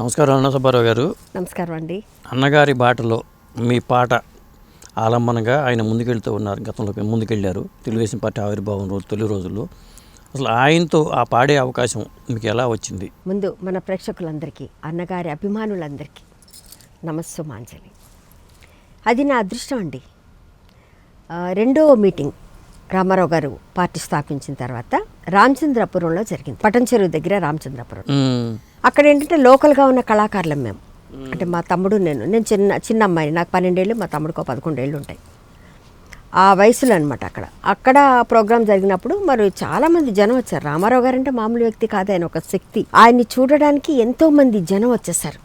నమస్కారం అన్న సుబ్బారావు గారు. నమస్కారం అండి. అన్నగారి బాటలో మీ పాట ఆలంబనగా ఆయన ముందుకెళ్తూ ఉన్నారు. గతంలో ముందుకెళ్ళారు. తెలుగుదేశం పార్టీ ఆవిర్భావం రోజు తొలి రోజుల్లో. అసలు ఆయనతో ఆ పాడే అవకాశం మీకు ఎలా వచ్చింది? ముందు మన ప్రేక్షకులందరికీ అన్నగారి అభిమానులందరికీ నమస్సుమాంజలి అది నా అదృష్టం అండి. రెండో మీటింగ్ రామారావు గారు పార్టీ స్థాపించిన తర్వాత రామచంద్రపురంలో జరిగింది. పటంచెరువు దగ్గర రామచంద్రపురం. అక్కడ ఏంటంటే లోకల్గా ఉన్న కళాకారులం మేము. అంటే మా తమ్ముడు నేను నేను చిన్న చిన్న అమ్మాయి నాకు పన్నెండేళ్ళు మా తమ్ముడికి పదకొండేళ్ళు ఉంటాయి. ఆ వయసులో అనమాట అక్కడ అక్కడ ప్రోగ్రామ్ జరిగినప్పుడు మరి చాలామంది జనం వచ్చారు. రామారావు గారు అంటే మామూలు వ్యక్తి కాదు ఆయన ఒక శక్తి. ఆయన్ని చూడడానికి ఎంతోమంది జనం వచ్చేసారు.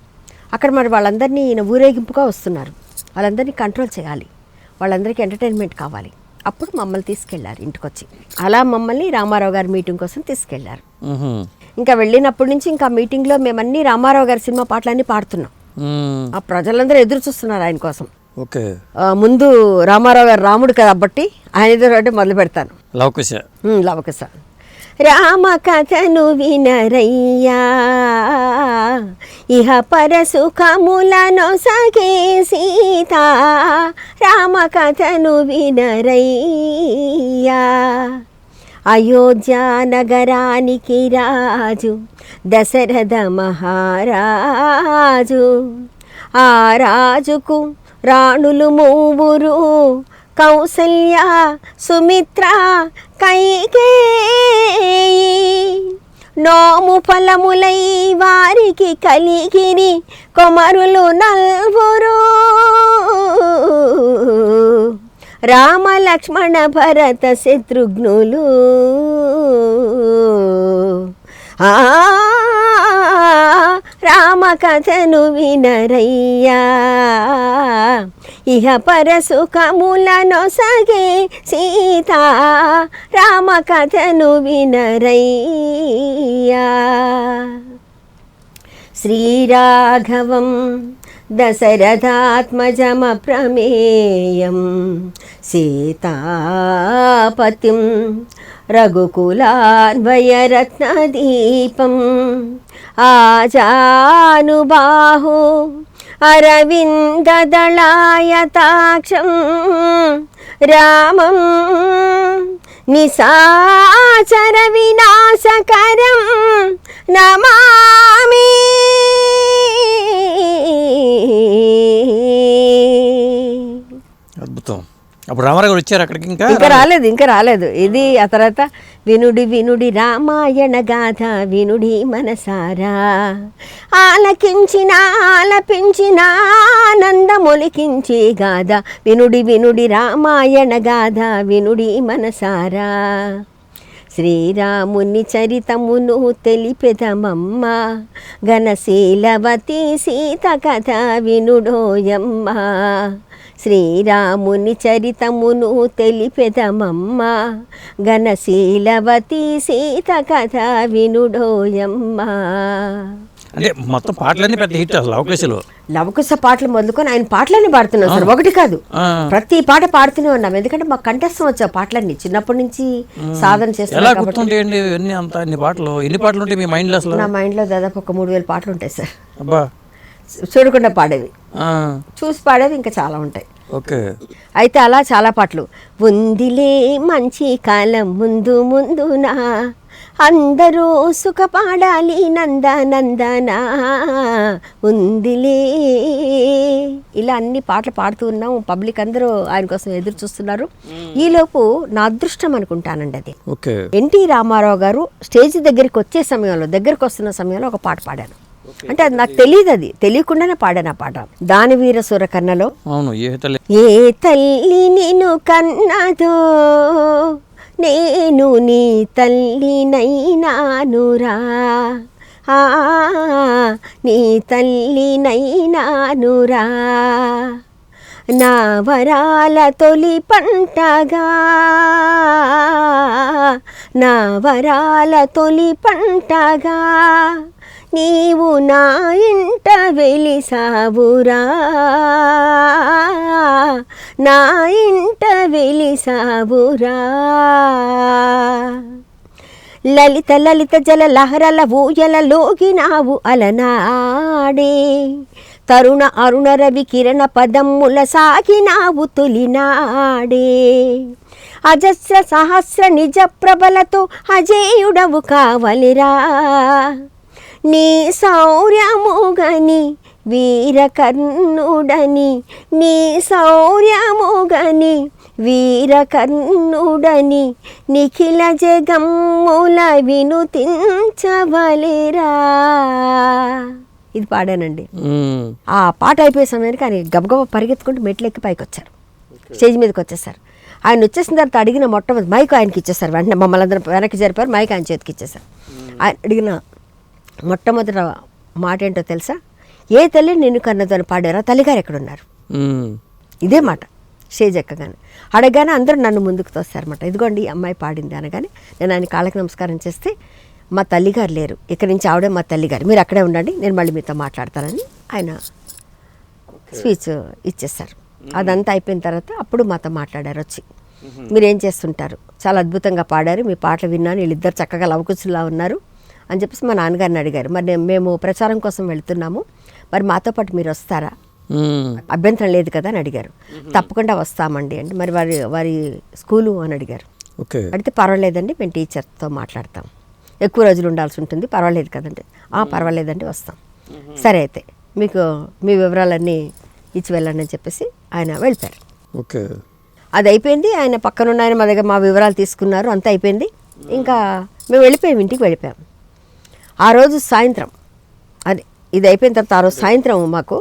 అక్కడ మరి వాళ్ళందరినీ ఈయన ఊరేగింపుగా వస్తున్నారు. వాళ్ళందరినీ కంట్రోల్ చేయాలి. వాళ్ళందరికీ ఎంటర్టైన్మెంట్ కావాలి. అప్పుడు మమ్మల్ని తీసుకెళ్ళారు ఇంటికొచ్చి. అలా మమ్మల్ని రామారావు గారి మీటింగ్ కోసం తీసుకెళ్ళారు. ఇంకా వెళ్ళినప్పటి నుంచి ఇంకా మీటింగ్లో మేమన్నీ రామారావు గారి సినిమా పాటలన్నీ పాడుతున్నాం. ఆ ప్రజలందరూ ఎదురు చూస్తున్నారు ఆయన కోసం. ఓకే. ముందు రామారావు గారు రాముడు కాబట్టి ఆయన ఎదురు అంటే మొదలు పెడతాను. లవకుశ. ఉమ్, లవకస రామ కథను వినరయ్యా. ఇహ పరసుఖములను సగే సీత. రామ కథను వినరయ్యా. అయోధ్య నగరానికి రాజు దశరథ మహారాజు. ఆ రాజుకు రాణులు మూవురు కౌసల్య సుమిత్ర కైకేయి. నోము ఫలములై వారికి కలిగిరి కొమరులు నల్వురు. రామ లక్ష్మణ భరత శత్రుఘ్నులు. రామ కథను వినరయ్యా. ఇహ పరసుఖములను సగే సీత రామ కథను వినరయ్యా. శ్రీరాఘవం దశరథాత్మజమప్రమేయం సీతాపతిం రఘుకులాన్వయరత్నదీపం ఆజానుబాహు అరవిందదళాయతాక్షం రామం నిశాచర వినాశకరం రామారావు గారు వచ్చారు అక్కడికి ఇంకా? ఇంకా రాలేదు ఇంకా రాలేదు. ఇది ఆ తర్వాత వినుడి వినుడి రామాయణ గాథ వినుడి మనసారా. ఆలకించిన ఆలపించిన ఆనందమొలికించి గాథ వినుడి వినుడి రామాయణ గాథ వినుడి మనసారా. శ్రీరాముని చరితమును తెలిపెదమమ్మ ఘనశీలవతి సీత కథ వినుడోయమ్మ. శ్రీరాముని చరితమును తెలిపెదమమ్మ. ఘనశీలవతి సీత కథ వినుడోయమ్మ. అంటే మొత్తం పాటలన్నీ పెద్ద హిట్ అసలు లవకుశలో. లవకుశ పాటలు మొదలుకొని ఆయన పాటలన్నీ పాడుతున్నాం సార్. ఒకటి కాదు. ప్రతి పాట పాడుతూనే ఉన్నాం. ఎందుకంటే మాకు కంఠస్థం వచ్చా పాటలన్నీ చిన్నప్పటి నుంచి సాధన అన్ని పాటలు ఎన్ని పాటలు ఉంటాయి మీ మైండ్లో అసలు? నా మైండ్లో దాదాపు ఒక మూడు వేల పాటలు ఉంటాయి సార్. అబ్బా. చూడకుండా పాడేవి. చూసి పాడేవి ఇంకా చాలా ఉంటాయి. ఓకే. అయితే అలా చాలా పాటలు. ఉందిలే మంచి కాలం ముందు ముందునా అందరూ సుఖపాడాలి నంద నందనా ఉందిలే. ఇలా అన్ని పాటలు పాడుతూ ఉన్నాం పబ్లిక్ అందరూ ఆయన కోసం ఎదురు చూస్తున్నారు. ఈలోపు నా అదృష్టం అనుకుంటానండి అది. ఓకే. ఎన్టీ రామారావు గారు స్టేజ్ దగ్గరికి వచ్చే సమయంలో దగ్గరికి వస్తున్న సమయంలో ఒక పాట పాడాను. అంటే అది నాకు తెలియదు అది. తెలియకుండానే పాడాను ఆ పాట. దానివీర సురకన్నలో అవును ఏ తల్లి? ఏ తల్లి నిన్ను కన్నదో నేను నీ తల్లినైనానురా ఆ, నీ తల్లినైనానురా నా వరాల తొలి పంటగా నా వరాల తొలి పంటగా నీవు నా ఇంట వెలిసావురా. నా ఇంట వెలిసావురా. లలిత లలిత జల లహరల ఊయలలోగినావు అలనాడే. తరుణ అరుణ రవి కిరణ పదమ్ముల సాగినావు తొలినాడే. అజస్ర సహస్ర నిజ ప్రబలతో అజేయుడవు కావలిరా. నీ శౌర్యముగని వీరకర్ణుడని నీ శౌర్యముగని వీరకర్ణుడని నిఖిల జగమ్ముల వినుతించవలిరా? ఇది పాడానండి. ఆ పాట అయిపోయే సమయానికి ఆయన గబగబ పరిగెత్తుకుంటూ మెట్లు ఎక్కి పైకి వచ్చారు స్టేజ్ మీదకి వచ్చేసారు. ఆయన వచ్చేసిన తర్వాత అడిగిన మొట్టమొదటి మైక్ ఆయనకి ఇచ్చేసారు. వెంటనే మమ్మల్ని అందరం వెనక్కి జరిపారు. మైక్ ఆయన చేతికి ఇచ్చేసారు. ఆయన అడిగిన మొట్టమొదటి మాట ఏంటో తెలుసా? ఏ తల్లి నిన్ను కన్నదని పాడారా? తల్లిగారు ఎక్కడున్నారు. ఇదే మాట. స్టేజ్ ఎక్కగానే. అడగగానే అందరూ నన్ను ముందుకు తోస్తారన్నమాట. ఇదిగోండి ఈ అమ్మాయి పాడింది అనగానే నేను ఆయన కాళ్ళకి నమస్కారం చేస్తే మా తల్లిగారు లేరు. ఇక్కడి నుంచి ఆవిడే మా తల్లిగారు. మీరు అక్కడే ఉండండి నేను మళ్ళీ మీతో మాట్లాడతానని ఆయన స్పీచ్ ఇచ్చేస్తారు అదంతా అయిపోయిన తర్వాత అప్పుడు మాతో మాట్లాడారు వచ్చి. మీరు ఏం చేస్తుంటారు? చాలా అద్భుతంగా పాడారు. మీ పాటలు విన్నాను. వీళ్ళిద్దరు చక్కగా లవకుశులా ఉన్నారు. అని చెప్పేసి మా నాన్నగారిని అడిగారు. మరి మేము ప్రచారం కోసం వెళ్తున్నాము. మరి మాతో పాటు మీరు వస్తారా. అభ్యంతరం లేదు కదా అని అడిగారు. తప్పకుండా వస్తామండి అంటే మరి వారి వారి స్కూలు అని అడిగారు. ఓకే. అడిగితే పర్వాలేదండి మేము టీచర్తో మాట్లాడతాం. ఎక్కువ రోజులు ఉండాల్సి ఉంటుంది పర్వాలేదు కదండి. ఆ పర్వాలేదండి వస్తాం. సరే అయితే మీకు మీ వివరాలన్నీ ఇచ్చి వెళ్ళండి అని చెప్పేసి ఆయన వెళ్ళిపోయారు ఓకే. అది అయిపోయింది ఆయన పక్కనున్న ఆయన మా దగ్గర మా వివరాలు తీసుకున్నారు అంతా అయిపోయింది. ఇంకా మేము వెళ్ళిపోయాం ఇంటికి వెళ్ళిపోయాం ఆ రోజు సాయంత్రం. అది ఇది అయిపోయిన తర్వాత ఆ రోజు సాయంత్రం మాకు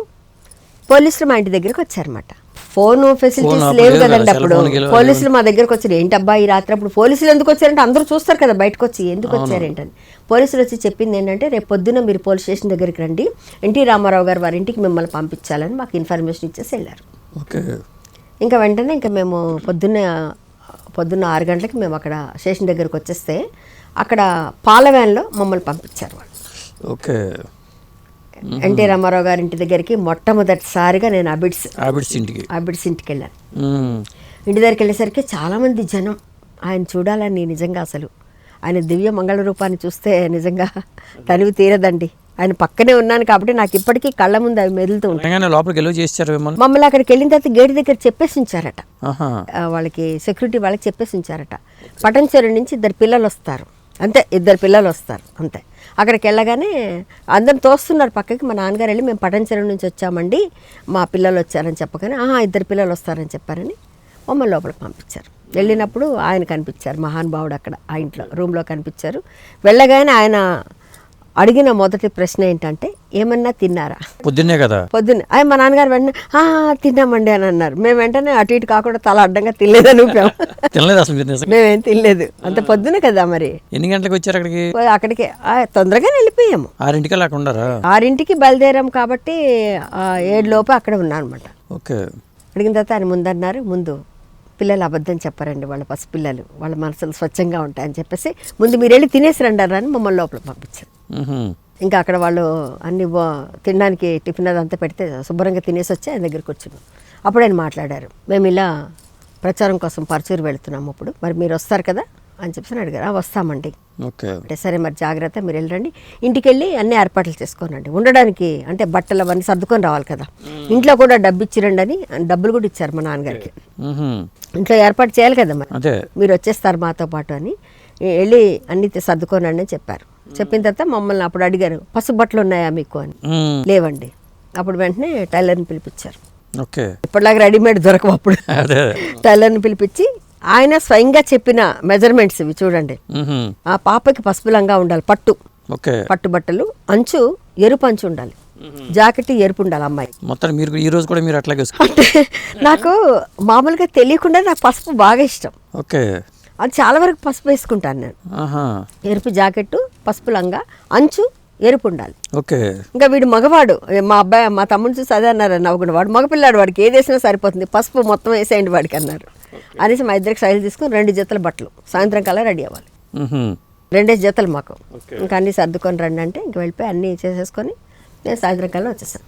పోలీసులు మా ఇంటి దగ్గరికి వచ్చారన్నమాట. ఫోన్ ఫెసిలిటీస్ లేవు కదండి కదా, అప్పుడు పోలీసులు మా దగ్గరకు వచ్చారు. ఏంటబ్బా ఈ రాత్రి అప్పుడు పోలీసులు ఎందుకు వచ్చారంటే అందరూ చూస్తారు కదా బయటకు వచ్చి ఎందుకు వచ్చారేంటని. పోలీసులు వచ్చి చెప్పింది ఏంటంటే రేపు పొద్దున్న మీరు పోలీస్ స్టేషన్ దగ్గరికి రండి. ఎన్టీ రామారావు గారు వారి ఇంటికి మిమ్మల్ని పంపించాలని మాకు ఇన్ఫర్మేషన్ ఇచ్చేసి వెళ్ళారు. ఓకే. ఇంకా వెంటనే ఇంకా మేము పొద్దున్న పొద్దున్న ఆరు గంటలకి మేము అక్కడ స్టేషన్ దగ్గరికి వచ్చేస్తే అక్కడ పాల వ్యాన్లో మమ్మల్ని పంపించారు వాళ్ళు. ఓకే. ఎన్టీ రామారావు గారి ఇంటి దగ్గరికి మొట్టమొదటిసారిగా నేను అబిడ్స్ హ్యాబిట్స్ ఇంటికి. అబిడ్స్ ఇంటికి వెళ్ళాను. ఇంటి దగ్గరికి వెళ్ళేసరికి చాలామంది జనం ఆయన చూడాలని నిజంగా అసలు ఆయన దివ్య మంగళ రూపాన్ని చూస్తే నిజంగా తనివి తీరదండి. ఆయన పక్కనే ఉన్నాను కాబట్టి నాకు ఇప్పటికీ కళ్ళ ముందు అవి మెదులుతూ ఉంటాయి. లోపలికి వెళ్ళి చేస్తారు మిమ్మల్ని? అక్కడికి వెళ్ళిన తర్వాత గేట్ దగ్గర చెప్పేసి ఉంచారట. వాళ్ళకి సెక్యూరిటీ వాళ్ళకి చెప్పేసి ఉంచారట. పటంచెరు నుంచి ఇద్దరు పిల్లలు వస్తారు. అంతే ఇద్దరు పిల్లలు వస్తారు అంతే. అక్కడికి వెళ్ళగానే అందరం తోస్తున్నారు పక్కకి మా నాన్నగారు వెళ్ళి మేము పటంచెరు నుంచి వచ్చామండి. మా పిల్లలు వచ్చారని చెప్పగానే ఆహా ఇద్దరు పిల్లలు వస్తారని చెప్పారని మమ్మల్ని లోపలికి పంపించారు. వెళ్ళినప్పుడు ఆయన కనిపించారు మహానుభావుడు అక్కడ ఆ ఇంట్లో రూమ్లో కనిపించారు. వెళ్ళగానే ఆయన అడిగిన మొదటి ప్రశ్న ఏంటంటే ఏమన్నా తిన్నారా? పొద్దున్నే కదా. పొద్దున్న. అయ్యి మా నాన్నగారు వెంటనే "ఆ, తిన్నామండి అని అన్నారు. మేము వెంటనే అటు ఇటు కాకుండా తల అడ్డంగా తినలేదని తినలేదు అసలు మేమేం తినలేదు. అంత పొద్దున కదా మరి. ఎన్ని గంటలకు వచ్చారు అక్కడికి? అక్కడికి ఆ, తొందరగానే వెళ్ళిపోయాము. ఆరింటికి ఉండరా ఆరింటికి బయలుదేరాం కాబట్టి ఆ, ఏడు లోపు అక్కడ ఉన్నాం అనమాట ఓకే. అడిగిన తర్వాత ఆయన ముందన్నారు ముందు పిల్లలు అబద్ధం చెప్పారండి వాళ్ళ పసిపిల్లలు వాళ్ళ మనసులు స్వచ్ఛంగా ఉంటాయని చెప్పేసి ముందు మీరు వెళ్ళి తినేసి రండి అని మమ్మల్ని లోపల పంపించారు. ఇంకా అక్కడ వాళ్ళు అన్ని తినడానికి టిఫిన్ అదంతా పెడితే శుభ్రంగా తినేసి వచ్చి ఆయన దగ్గరికి వచ్చినాం అప్పుడు ఆయన మాట్లాడారు. మేము ఇలా ప్రచారం కోసం పరచూరు వెళ్తున్నాము ఇప్పుడు మరి మీరు వస్తారు కదా? అని చెప్పి అడిగారు. "ఆ, వస్తామండి. అంటే సరే మరి జాగ్రత్త మీరు వెళ్ళండి. ఇంటికి వెళ్ళి అన్ని ఏర్పాట్లు చేసుకోనండి. ఉండడానికి అంటే బట్టలు అవన్నీ సర్దుకొని రావాలి కదా. ఇంట్లో కూడా డబ్బు ఇచ్చిరండి అని డబ్బులు కూడా ఇచ్చారు మా నాన్నగారికి. ఇంట్లో ఏర్పాటు చేయాలి కదా మరి. మీరు వచ్చేస్తారు మాతో పాటు అని. "ఏ- వెళ్ళి అన్ని సర్దుకోనండి అని చెప్పారు. చెప్పిన తర్వాత మమ్మల్ని అప్పుడు అడిగారు పసుపు బట్టలు ఉన్నాయా మీకు? అని. లేవండి. అప్పుడు వెంటనే టైలర్ని పిలిపించారు. ఓకే. ఇప్పటిలాగా రెడీమేడ్ దొరకవు అప్పుడు. టైలర్ని పిలిపించి ఆయన స్వయంగా చెప్పిన మెజర్మెంట్స్ ఇవి చూడండి. ఆ పాపకి పసుపు లంగా ఉండాలి పట్టు. పట్టు బట్టలు అంచు ఎరుపు అంచు ఉండాలి. జాకెట్ ఎరుపు ఉండాలి అమ్మాయి మొత్తం మీరు ఈ రోజు కూడా మీరు అట్లాగే నాకు మామూలుగా తెలియకుండా నాకు పసుపు బాగా ఇష్టం. ఓకే. అది చాలా వరకు పసుపు వేసుకుంటాను నేను. ఆహా. ఎరుపు జాకెట్టు పసుపు లంగా అంచు ఎరుపు ఉండాలి. ఓకే. ఇంకా వీడు మగవాడు మా అబ్బాయి మా తమ్ముడు చూసి అదే అన్నారు నవ్వుకున్న వాడు. మగపిల్లాడు వాడికి ఏది వేసినా సరిపోతుంది. పసుపు మొత్తం వేసేయండి వాడికి అన్నారు. అనేసి మా ఇద్దరికి సైజు తీసుకుని రెండు జతల బట్టలు. సాయంత్రం కల్లా రెడీ అవ్వాలి. మ్మ్హ. రెండే జతలు మాకు. ఇంకా అన్నీ సర్దుకొని రండి అంటే ఇంక వెళ్ళిపోయి అన్నీ చేసేసుకొని నేను సాయంత్రం కల్లా వచ్చేసాను.